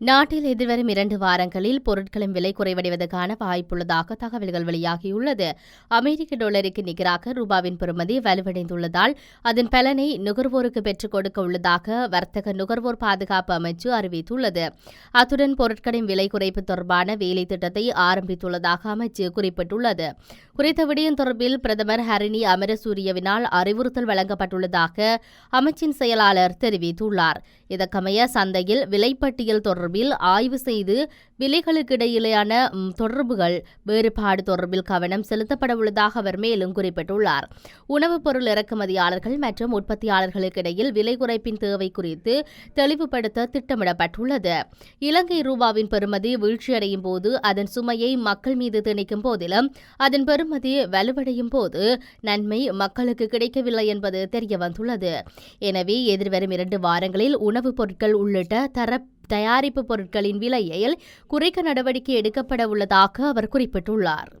நாட்டில் எதிர்வரும் இரண்டு வாரங்களில் பொருட்களின் விலை குறைவடைவதற்கான வாய்ப்புள்ளதாக தகவல்கள் வெளியாகியுள்ளது. அமெரிக்க டாலருக்கு நிகராக ரூபாவின் பெறுமதி வலுவடைந்துள்ளதால் அதன் பலனை நுகர்வோருக்கு பெற்றுக் கொடுக்க உள்ளதாக வர்த்தக நுகர்வோர் பாதுகாப்பு அமைச்சு அறிவித்துள்ளது. அத்துடன் பொருட்களின் விலை குறைப்பு தொடர்பான வேலை திட்டத்தை ஆரம்பித்துள்ளதாக அமைச்சு குறிப்பிட்டுள்ளது. குறித்த விடயம் தொடர்பில் பிரதமர் ஹரிணி அமரசூரியவினால் அறிவுறுத்தல் வழங்கப்பட்டுள்ளதாக அமைச்சின் செயலாளர் தெரிவித்துள்ளார். இதற்கமைய சந்தையில் விலைப்பட்டியல் தொடர்பு தொடர்பில் ஆய்வு செய்து விலைகளுக்கிடையிலான தொடர்புகள் வேறுபாடு தொடர்பில் கவனம் செலுத்தப்பட உள்ளதாக அவர் மேலும் குறிப்பிட்டுள்ளார். உணவுப் பொருள் இறக்குமதியாளர்கள் மற்றும் உற்பத்தியாளர்களுக்கு இடையில் விலை குறைப்பின் தேவை குறித்து தெளிவுபடுத்த திட்டமிடப்பட்டுள்ளது. இலங்கை ரூபாவின் பெறுமதி வீழ்ச்சியடையும் போது அதன் சுமையை மக்கள் மீது திணிக்கும் போதிலும் அதன் பெறுமதி வலுவடையும் போது நன்மை மக்களுக்கு கிடைக்கவில்லை என்பது தெரியவந்துள்ளது. எனவே எதிர்வரும் இரண்டு வாரங்களில் உணவுப் பொருட்கள் உள்ளிட்ட தர தயாரிப்பு பொருட்களின் விலையில் குறைக்க நடவடிக்கை எடுக்கப்பட உள்ளதாக அவர் குறிப்பிட்டுள்ளார்.